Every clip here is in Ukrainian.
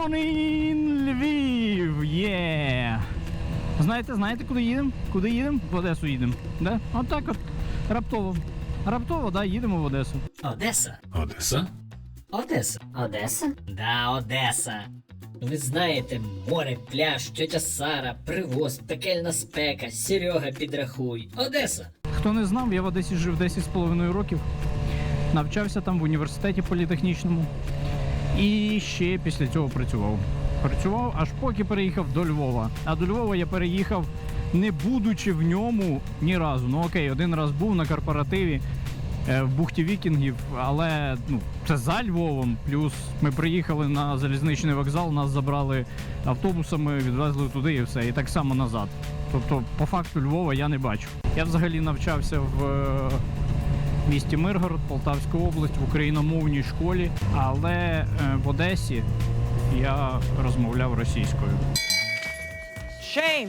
morning, Львів! Є! Знаєте, знаєте, куди їдемо? Куди їдемо? В Одесу їдемо. Да? Отак от. Раптово. Раптово, да, їдемо в Одесу. Одеса? Одеса? Одеса. Одеса? Да, Одеса. Ви знаєте, море, пляж, тьотя Сара, привоз, пекельна спека, Серега підрахуй. Одеса. Хто не знав, я в Одесі жив 10 з половиною років. Навчався там в університеті політехнічному. І ще після цього працював. Працював аж поки переїхав до Львова. А до Львова я переїхав, не будучи в ньому ні разу. Ну окей, один раз був на корпоративі е, в бухті Вікінгів, але ну, це за Львовом. Плюс ми приїхали на залізничний вокзал, нас забрали автобусами, відвезли туди і все. І так само назад. Тобто, по факту Львова я не бачу. Я взагалі навчався в е, місті Миргород, Полтавська область, в україномовній школі, але е, в Одесі я розмовляв російською. Shame!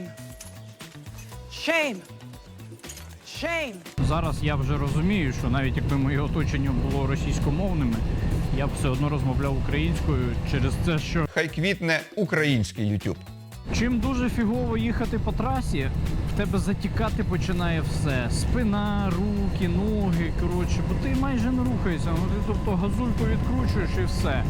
Shame! Shame! Зараз я вже розумію, що навіть якби моє оточення було російськомовними, я б все одно розмовляв українською через те, що Хай квітне український YouTube. Чим дуже фігово їхати по трасі, тебе затікати починає все. Спина, руки, ноги. Коротше, бо ти майже не рухаєшся. Ну ти тобто газульку відкручуєш і все.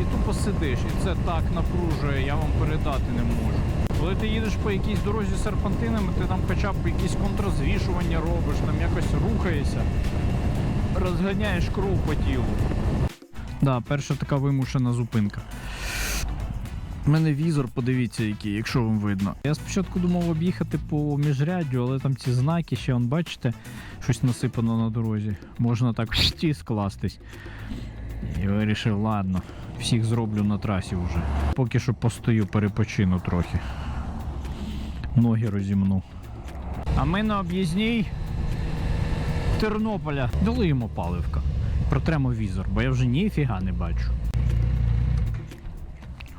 І тупо сидиш. І це так напружує, я вам передати не можу. Коли ти їдеш по якійсь дорозі з серпантинами, ти там хоча б якісь контрзвішування робиш, там якось рухаєшся, розганяєш кров по тілу. Да, перша така вимушена зупинка. У мене візор, подивіться, який, якщо вам видно. Я спочатку думав об'їхати по міжряддю, але там ці знаки ще, он, бачите, щось насипано на дорозі. Можна так шті скластись. І вирішив, ладно, всіх зроблю на трасі вже. Поки що постою, перепочину трохи. Ноги розімну. А ми на об'їзній Тернополя. Дали йому паливка. Протремо візор, бо я вже ніфіга не бачу.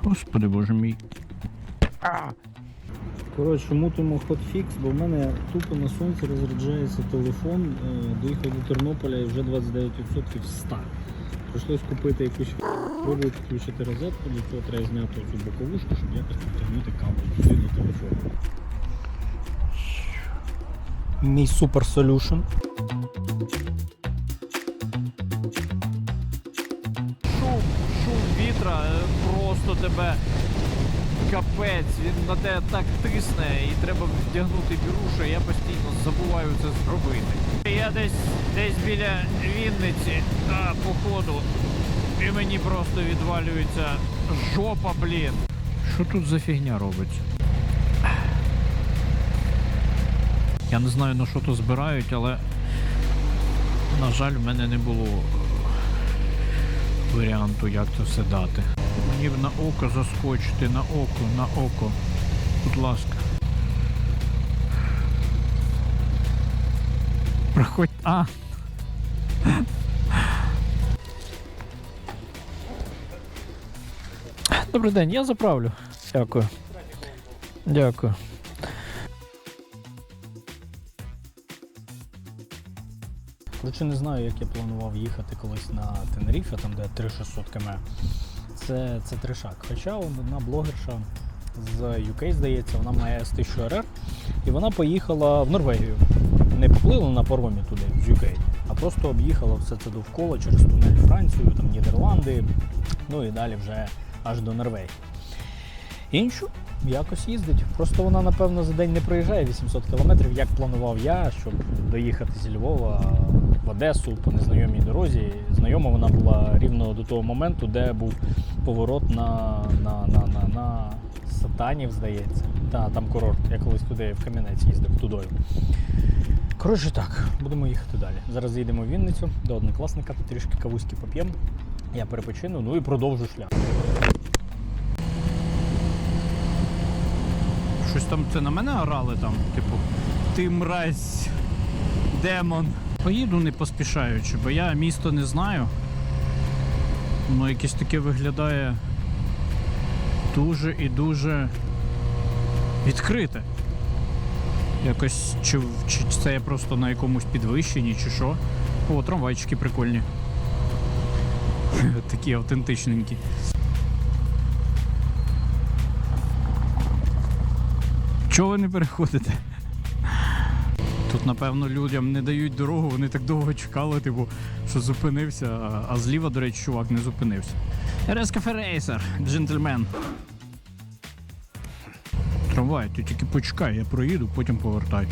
Господи боже мій. Коротше, мутимо хотфікс, бо в мене тупо на сонці розряджається телефон. Е, Доїхав до Тернополя і вже 29% стар. Прийшлось купити якусь пробую підключити розетку, для цього треба зняти цю боковушку, щоб якось підтягнути кабель туди до телефону. Мій супер солюшн. Шум, шум вітра е, просто тебе капець, він на тебе так тисне і треба вдягнути бірушу, я постійно забуваю це зробити. Я десь десь біля Вінниці, а, походу, і мені просто відвалюється жопа, блін. Що тут за фігня робиться? Я не знаю на що то збирають, але на жаль, в мене не було е, варіанту, як це все дати. Мені б на око заскочити, на око, на око. Будь ласка. Проходь. А. Добрий день, я заправлю. Дякую. Дякую. Коротше, не знаю, як я планував їхати колись на Тенеріфе, там де 3600 км. Це, це тришак. Хоча одна блогерша з UK, здається, вона має з 1000 РР, і вона поїхала в Норвегію. Не поплила на паромі туди, з UK, а просто об'їхала все це довкола через тунель Францію, там Нідерланди, ну і далі вже аж до Норвегії. Іншу якось їздить. Просто вона, напевно, за день не проїжджає 800 кілометрів, як планував я, щоб доїхати зі Львова Одесу по незнайомій дорозі. Знайома вона була рівно до того моменту, де був поворот на, на, на, на, на Сатанів, здається. Та, там курорт. Я колись туди в Кам'янець їздив тудою. Коротше так, будемо їхати далі. Зараз їдемо в Вінницю до однокласника, трішки кавуськи поп'ємо. Я перепочину, ну і продовжу шлях. Щось там це на мене орали там, типу, ти мразь, демон поїду не поспішаючи, бо я місто не знаю. Воно якесь таке виглядає дуже і дуже відкрите. Якось чи, чи це я просто на якомусь підвищенні, чи що. О, трамвайчики прикольні. Такі автентичненькі. Чого ви не переходите? Тут, напевно, людям не дають дорогу, вони так довго чекали, типу, що зупинився, а- зліва, до речі, чувак не зупинився. Рескафе рейсер, джентльмен. Трамвай, ти тільки почекай, я проїду, потім повертай.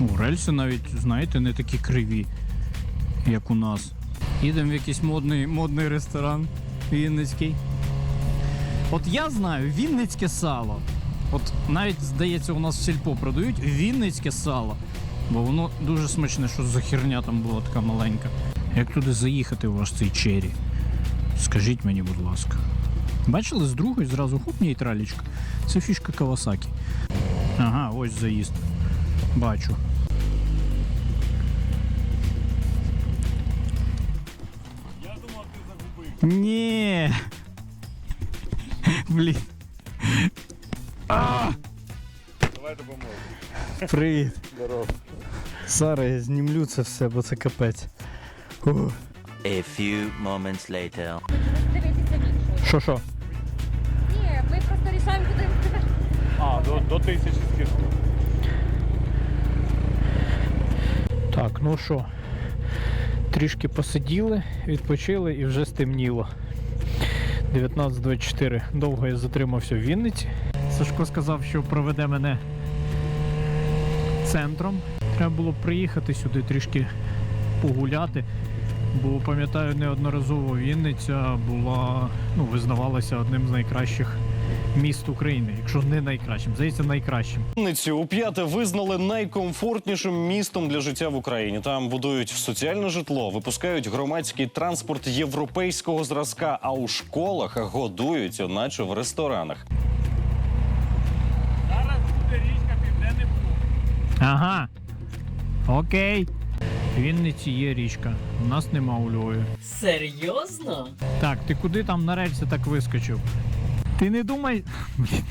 Ну, рельси навіть, знаєте, не такі криві, як у нас. Їдемо в якийсь модний, модний ресторан Вінницький. От я знаю Вінницьке сало. От навіть здається, у нас в сільпо продають Вінницьке сало. Бо воно дуже смачне, що за херня там була така маленька. Як туди заїхати у ваш цей чері? Скажіть мені, будь ласка. Бачили з другої зразу хоп нейтралічка. Це фішка Кавасакі. Ага, ось заїзд. Бачу. Я думав, ти загубив. Ні. Блін. А! Давай допоможемо. Привіт. Здорово. Зараз я знімлю це все, бо це капець. Ух. A few moments later. Більше. Що що? Ні, ми просто рішаємо, куди. А, до, до тисячі скидку. Так, ну що, трішки посиділи, відпочили і вже стемніло. 19.24. Довго я затримався в Вінниці. Сашко сказав, що проведе мене центром. Треба було приїхати сюди трішки погуляти. Бо пам'ятаю, неодноразово Вінниця була, ну, визнавалася одним з найкращих міст України, якщо не найкращим, здається, найкращим. Вінницю у п'яте визнали найкомфортнішим містом для життя в Україні. Там будують соціальне житло, випускають громадський транспорт європейського зразка, а у школах годують, наче в ресторанах. Зараз буде річка Південний Буг. Ага. Окей. Вінниці є річка. У нас нема у Львові. Серйозно? Так, ти куди там на рельси так вискочив? Ти не думай. Блін.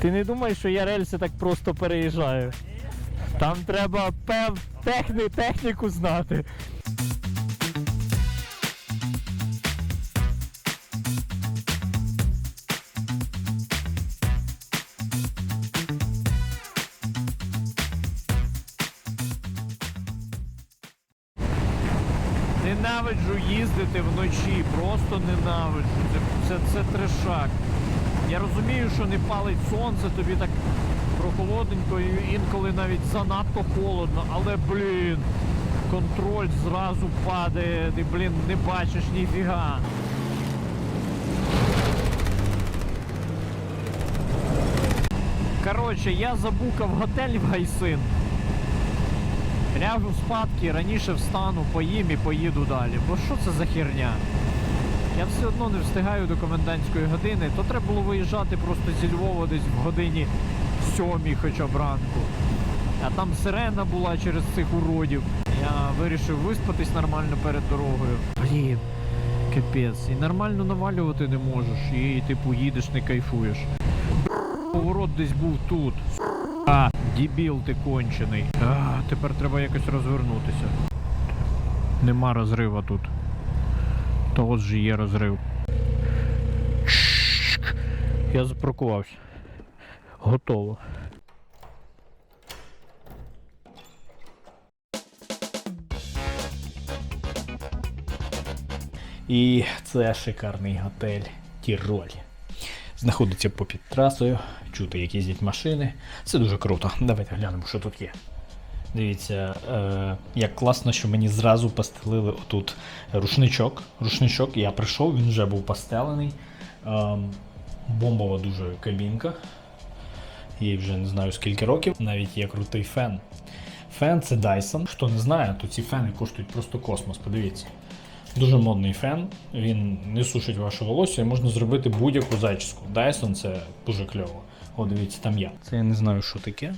Ти не думай, що я рельси так просто переїжджаю. Там треба пев... техні... техніку знати. Вночі, просто ненавиджу. Це, це, це трешак. Я розумію, що не палить сонце, тобі так прохолодненько і інколи навіть занадто холодно, але блін, контроль зразу падає, ти, блін, не бачиш ніфіга. Коротше, я забукав готель в Гайсин. Ляжу спадки, раніше встану, поїм і поїду далі. Бо що це за херня? Я все одно не встигаю до комендантської години, то треба було виїжджати просто зі Львова десь в годині сьомій хоча б ранку. А там сирена була через цих уродів. Я вирішив виспатись нормально перед дорогою. Блін, капець. І нормально навалювати не можеш. І типу їдеш, не кайфуєш. Поворот десь був тут. А, дебіл ти кончений. А, тепер треба якось розвернутися. Нема розрива тут. То от же є розрив. Я запаркувався. Готово. І це шикарний готель Тіроль. Знаходиться попід трасою, чути, як їздять машини. Це дуже круто. Давайте глянемо, що тут є. Дивіться, е, як класно, що мені зразу постелили отут рушничок. Рушничок, я прийшов, він вже був постелений. Е, бомбова дуже кабінка. Їй вже не знаю скільки років. Навіть є крутий фен. Фен це Dyson. Хто не знає, то ці фени коштують просто космос. Подивіться. Дуже модний фен, він не сушить ваше волосся і можна зробити будь-яку зачіску. Dyson це дуже кльово. О, дивіться, там я. Це я не знаю, що таке.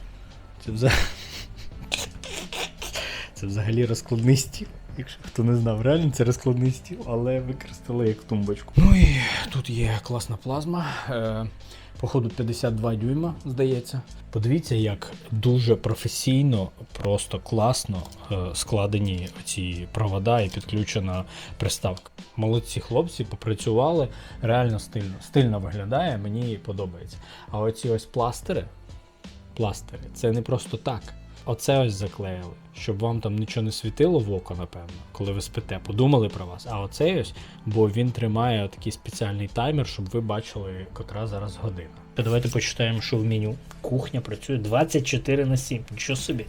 Це взагалі. Це взагалі розкладний стіл. Якщо хто не знав, реально це розкладний стіл, але використали як тумбочку. Ну і тут є класна плазма. Е, походу 52 дюйма, здається. Подивіться, як дуже професійно, просто класно е, складені ці провода і підключена приставка. Молодці хлопці попрацювали реально стильно. Стильно виглядає, мені подобається. А оці ось пластири, пластири, це не просто так. Оце ось заклеїли, щоб вам там нічого не світило в око, напевно, коли ви спите, подумали про вас. А оцей ось, бо він тримає такий спеціальний таймер, щоб ви бачили, котра зараз година. То давайте почитаємо, що в меню. Кухня працює 24 на 7. Нічого собі.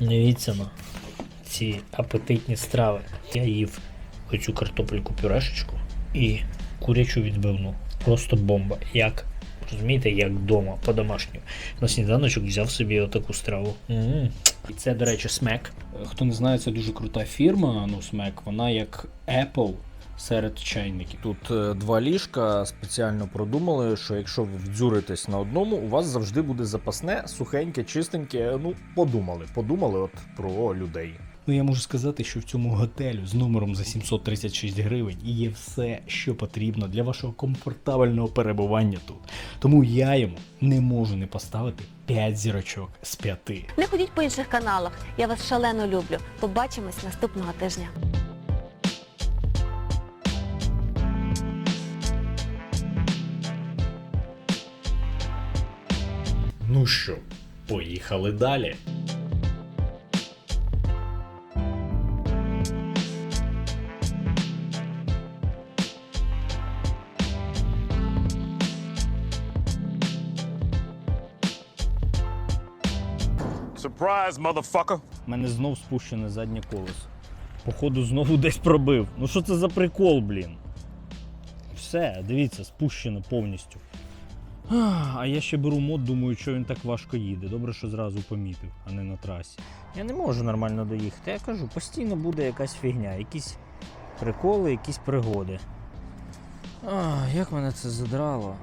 Дивіться на ці апетитні страви. Я їв оцю картопельку пюрешечку і курячу відбивну. Просто бомба. Як розумієте, як вдома, по-домашньому. На сніданочок взяв собі отаку страву. м І це, до речі, смек. Хто не знає, це дуже крута фірма. Ну, смек, вона як Apple серед чайників. Тут е, два ліжка спеціально продумали, що якщо ви вдзюритесь на одному, у вас завжди буде запасне, сухеньке, чистеньке. Ну, подумали, подумали от про людей. Ну, я можу сказати, що в цьому готелю з номером за 736 гривень є все, що потрібно для вашого комфортабельного перебування тут. Тому я йому не можу не поставити 5 зірочок з 5. Не ходіть по інших каналах. Я вас шалено люблю. Побачимось наступного тижня. Ну що, поїхали далі. Surprise, motherfucker! У мене знов спущене заднє колесо. Походу, знову десь пробив. Ну що це за прикол, блін? Все, дивіться, спущено повністю. А я ще беру мод, думаю, що він так важко їде. Добре, що зразу помітив, а не на трасі. Я не можу нормально доїхати. Я кажу, постійно буде якась фігня, якісь приколи, якісь пригоди. А, як мене це задрало?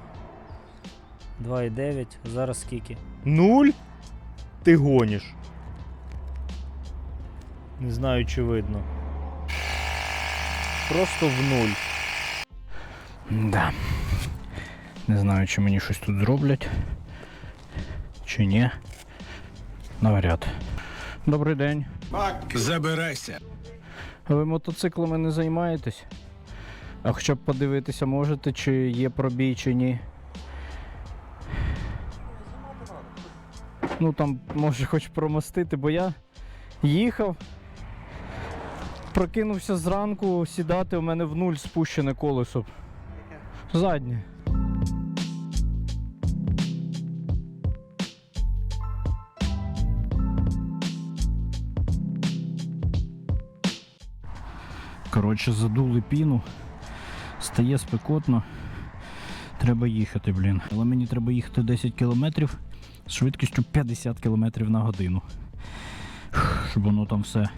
2,9, зараз скільки? Нуль? Ти гониш. Не знаю, чи видно. Просто в нуль. Да. Не знаю, чи мені щось тут зроблять. Чи ні. Навряд. Добрий день. Забирайся. Ви мотоциклами не займаєтесь? А хоча б подивитися можете, чи є пробій, чи ні. Ну там може хоч промостити, бо я їхав. Прокинувся зранку сідати, у мене в нуль спущене колесо. Заднє. Коротше, задули піну. Стає спекотно. Треба їхати, блін. Але мені треба їхати 10 кілометрів швидкістю 50 кілометрів на годину. Щоб воно там все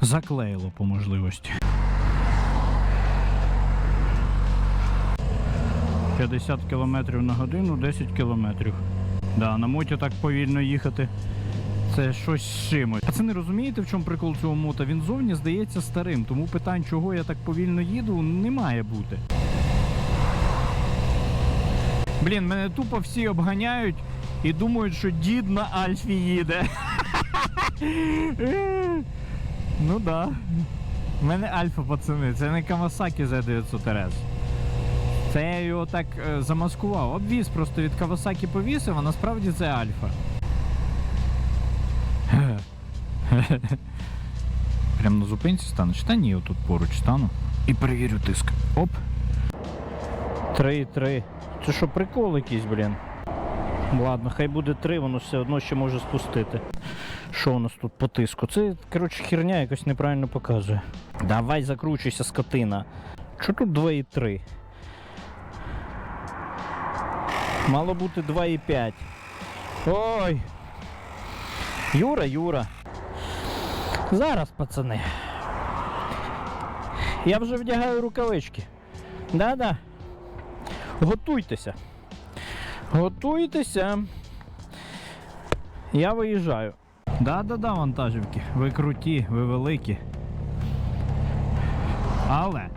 заклеїло по можливості. 50 кілометрів на годину, 10 кілометрів. Да, на моті так повільно їхати. Це щось з чимось. Пацани, розумієте, в чому прикол цього мота? Він зовні здається старим, тому питань, чого я так повільно їду, не має бути. Блін, мене тупо всі обганяють і думають, що дід на Альфі їде. ну да. У мене Альфа, пацани, це не Kawasaki Z900 RS. Це я його так е, замаскував. Обвіз просто від Kawasaki повісив, а насправді це Альфа. Прям на зупинці станеш? Та ні, отут поруч стану. І перевірю тиск. Оп. 3,3. Це що, прикол якийсь, блін? Ладно, хай буде 3, воно все одно ще може спустити. Що у нас тут по тиску? Це, коротше, херня якось неправильно показує. Давай закручуйся, скотина. Що тут 2,3? Мало бути 2,5. Ой. Юра, Юра. Зараз, пацани. Я вже вдягаю рукавички. Да-да. Готуйтеся. Готуйтеся. Я виїжджаю. Да-да-да, вантажівки. Ви круті, ви великі. Але.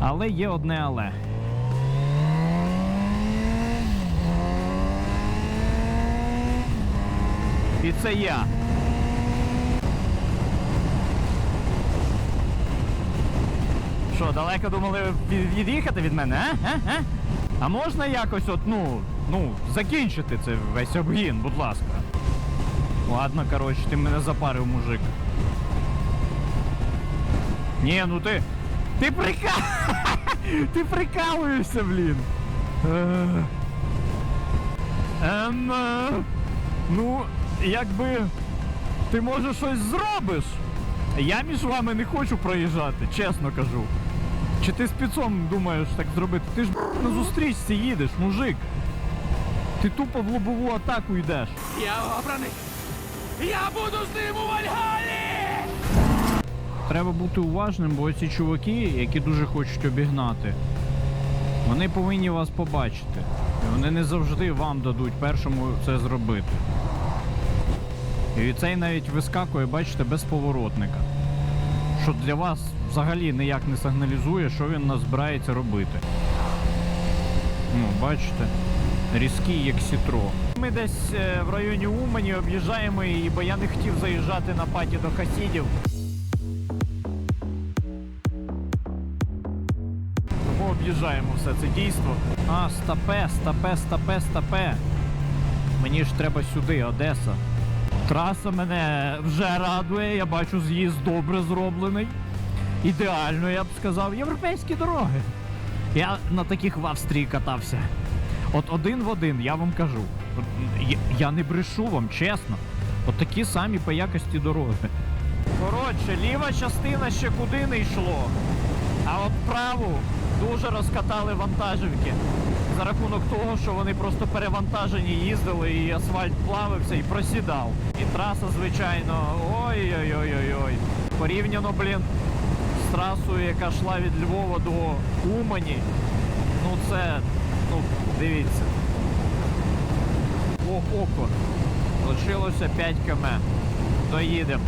Але є одне але. І це я. Що, далеко думали від- від'їхати від мене, а? А? а? А можна якось от, ну, ну, закінчити це весь обгін, будь ласка. Ладно, коротше, ти мене запарив, мужик. Ні, ну ти. Ти прика... Ти прикалуєшся, блін. Е. Ем, е, ну, якби ти може щось зробиш. Я між вами не хочу проїжджати, чесно кажу. Чи ти спецом думаєш так зробити? Ти ж на зустрічці їдеш, мужик. Ти тупо в лобову атаку йдеш. Я обраний! Я буду з ним у Вальгалі! Треба бути уважним, бо ці чуваки, які дуже хочуть обігнати, вони повинні вас побачити. І вони не завжди вам дадуть першому це зробити. І цей навіть вискакує, бачите, без поворотника. Що для вас взагалі ніяк не сигналізує, що він нас збирається робити. Ну, бачите, різкий як сітро. Ми десь е, в районі Умані об'їжджаємо її, бо я не хотів заїжджати на паті до хасідів. Тому об'їжджаємо все це дійство. А, стапе, стапе, стапе, стапе. Мені ж треба сюди, Одеса. Траса мене вже радує, я бачу з'їзд добре зроблений. Ідеально, я б сказав, європейські дороги. Я на таких в Австрії катався. От один в один, я вам кажу. Я, не брешу вам, чесно. От такі самі по якості дороги. Коротше, ліва частина ще куди не йшло. А от праву дуже розкатали вантажівки. За рахунок того, що вони просто перевантажені їздили і асфальт плавився і просідав. І траса, звичайно, ой-ой-ой-ой-ой. Порівняно, блін, трасою, яка йшла від Львова до Умані. Ну це, ну, дивіться. О, око. Лишилося 5 км. Доїдемо.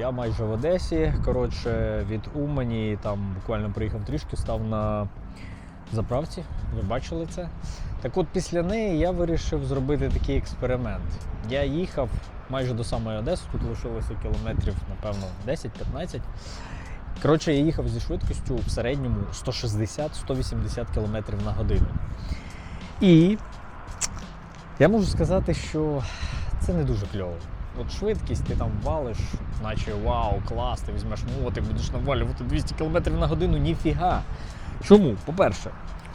Я майже в Одесі. Коротше, від Умані там буквально приїхав трішки, став на заправці. Ви бачили це? Так от після неї я вирішив зробити такий експеримент. Я їхав майже до самої Одеси, тут лишилося кілометрів, напевно, 10-15. Коротше, я їхав зі швидкістю в середньому 160-180 км на годину. І я можу сказати, що це не дуже кльово. От швидкість ти там валиш, наче вау, клас, ти візьмеш мотик, будеш навалювати 200 км на годину, ніфіга. Чому? По-перше,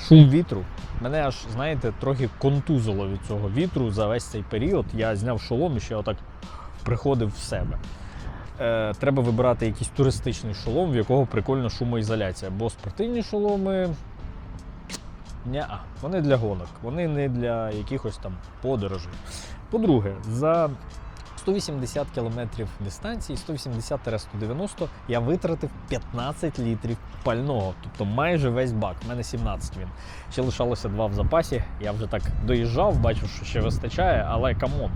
шум вітру. Мене аж, знаєте, трохи контузило від цього вітру за весь цей період. Я зняв шолом і ще отак приходив в себе. Е, треба вибирати якийсь туристичний шолом, в якого прикольна шумоізоляція. Бо спортивні шоломи. Ня, вони для гонок, вони не для якихось там подорожей. По-друге, за 180 кілометрів дистанції, 180-190, я витратив 15 літрів пального, тобто майже весь бак. У мене 17 він. Ще лишалося два в запасі. Я вже так доїжджав, бачив, що ще вистачає, але камон.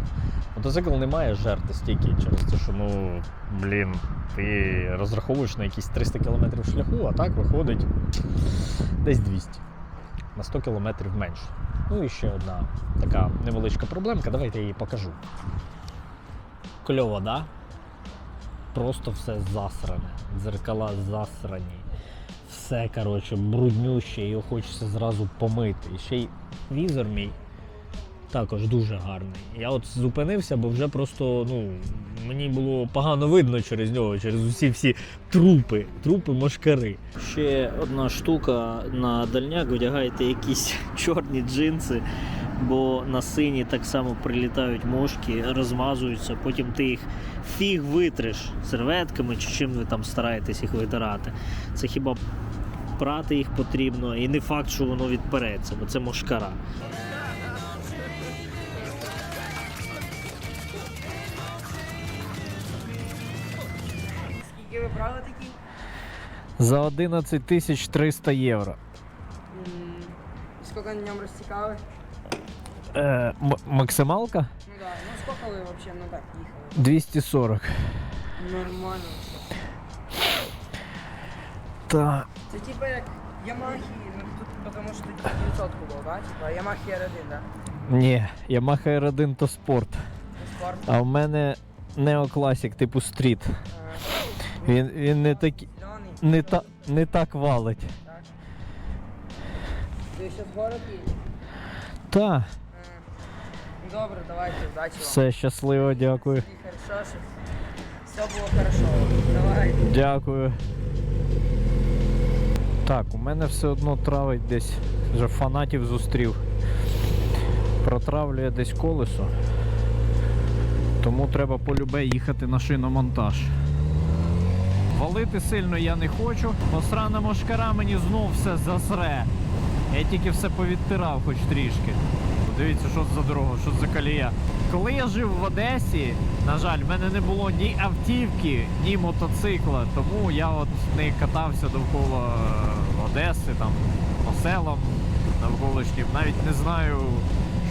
Мотоцикл не має жерти стільки через те, що ну блін, ти розраховуєш на якісь 300 кілометрів шляху, а так виходить десь 200 на 100 кілометрів менше. Ну і ще одна така невеличка проблемка. Давайте я її покажу. Кльово, да? Просто все засране. Дзеркала засрані. Все, коротше, бруднюще, його хочеться зразу помити. І ще й візор мій також дуже гарний. Я от зупинився, бо вже просто ну, мені було погано видно через нього, через усі всі трупи, трупи мошкари. Ще одна штука на дальняк, одягаєте якісь чорні джинси, бо на сині так само прилітають мошки, розмазуються, потім ти їх фіг витриш серветками чи чим ви там стараєтесь їх витирати. Це хіба прати їх потрібно, і не факт, що воно відпереться, бо це мошкара. За 11 тисяч 300 євро. Скільки на ньому розтікали? Е, м- максималка Ну да, ну скільки ви взагалі, ну так, їхали? 240. Нормально. Та. Це типа як Ямахи, ну тут тому що тут 900 було, да? Типа Ямахи R1, да? Ні, Yamaha R1 то спорт. Спорт. А в мене неокласік типу стріт. Він, він не, Зелений. Не, та, не так валить. Так. Ти ще в город їдеш? Та, Ну, Добре, давайте, удачі вам. все щасливо, дякую. І хорошо, щоб все було хорошо. Давай. Дякую. Так, у мене все одно травить десь. Вже фанатів зустрів. Протравлює десь колесо. Тому треба полюбе їхати на шиномонтаж. Валити сильно я не хочу. Посрана мошкара мені знов все засре. Я тільки все повідтирав хоч трішки. Дивіться, що це за дорога, що це за колія. Коли я жив в Одесі, на жаль, в мене не було ні автівки, ні мотоцикла, тому я от не катався довкола е, Одеси, там по селам навколишнім. Навіть не знаю,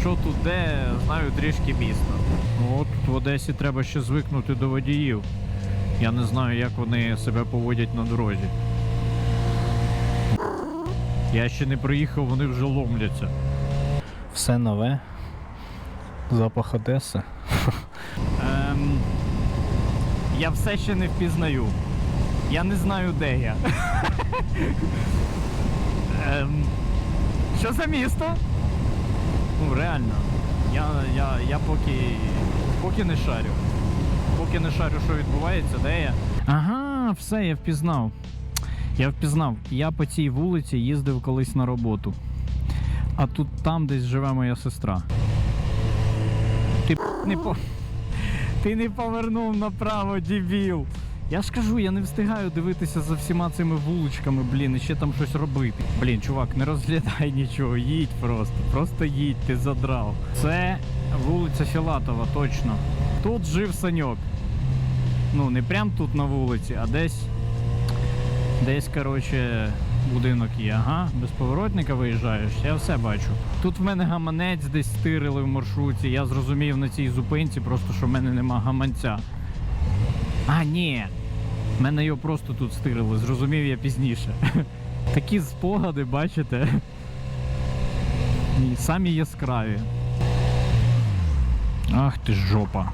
що тут де, знаю трішки міста. Ну, От в Одесі треба ще звикнути до водіїв. Я не знаю, як вони себе поводять на дорозі. Я ще не приїхав, вони вже ломляться. Все нове. Запах Одеси. Ем, я все ще не впізнаю. Я не знаю, де я. ем, що за місто? Ну, реально. Я, я, я поки, поки не шарю. Поки не шарю, що відбувається, де я. Ага, все, я впізнав. Я впізнав. Я по цій вулиці їздив колись на роботу. А тут там десь живе моя сестра. Ти не по. Ти не повернув направо, дебіл. Я ж кажу, я не встигаю дивитися за всіма цими вуличками, блін, і ще там щось робити. Блін, чувак, не розглядай нічого, їдь просто. Просто їдь, ти задрав. Це вулиця Філатова, точно. Тут жив Саньок. Ну, не прям тут на вулиці, а десь. Десь, коротше, будинок є. Ага, без поворотника виїжджаєш, я все бачу. Тут в мене гаманець десь стирили в маршруті. Я зрозумів на цій зупинці, просто що в мене нема гаманця. А, ні. В мене його просто тут стирили, зрозумів я пізніше. Такі спогади, бачите? Самі яскраві. Ах ти ж жопа.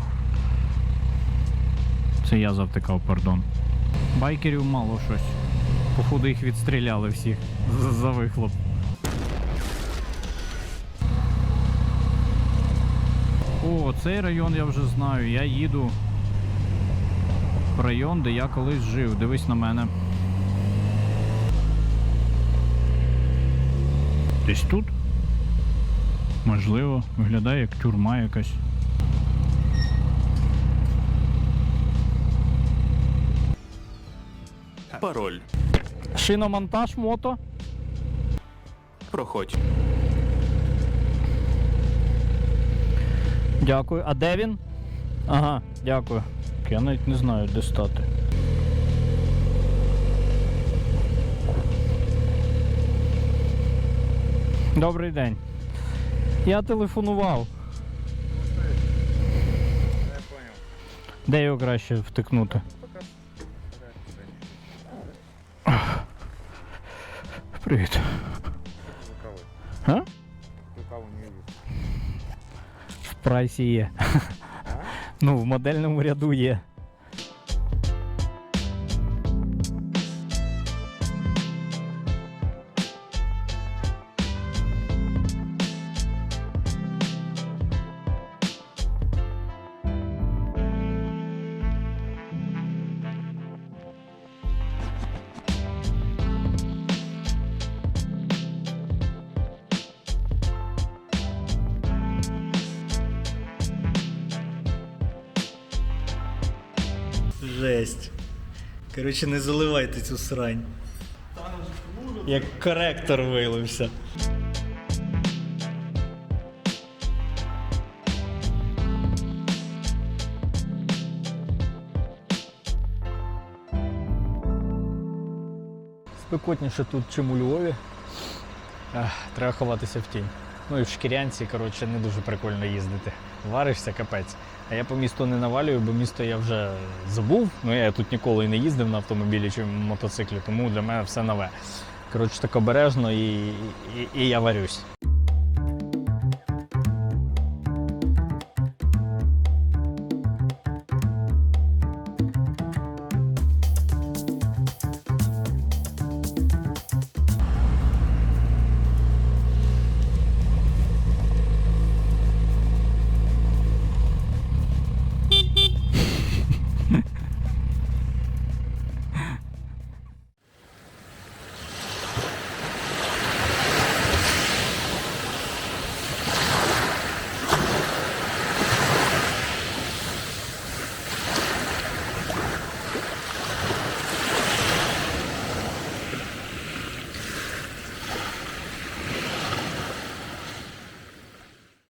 Це я завтикав, пардон. Байкерів мало щось. Походу їх відстріляли всіх за, вихлоп. О, цей район я вже знаю. Я їду в район, де я колись жив. Дивись на мене. Десь тут? Можливо, виглядає як тюрма якась. Пароль. Шиномонтаж мото. Проходь. Дякую. А де він? Ага, дякую. Я навіть не знаю, де стати. Добрий день. Я телефонував. Де його краще втикнути? Привіт. А? В прайсі є. Ну, в модельному ряду є. Жесть. Коротше, не заливайте цю срань. Як коректор вилився. Спекотніше тут, чим у Львові. Треба ховатися в тінь. Ну і в шкірянці, коротше, не дуже прикольно їздити. Варишся капець. А я по місту не навалюю, бо місто я вже забув. Ну я тут ніколи не їздив на автомобілі чи мотоциклі, тому для мене все нове. Коротше, так обережно і, і, і я варюсь.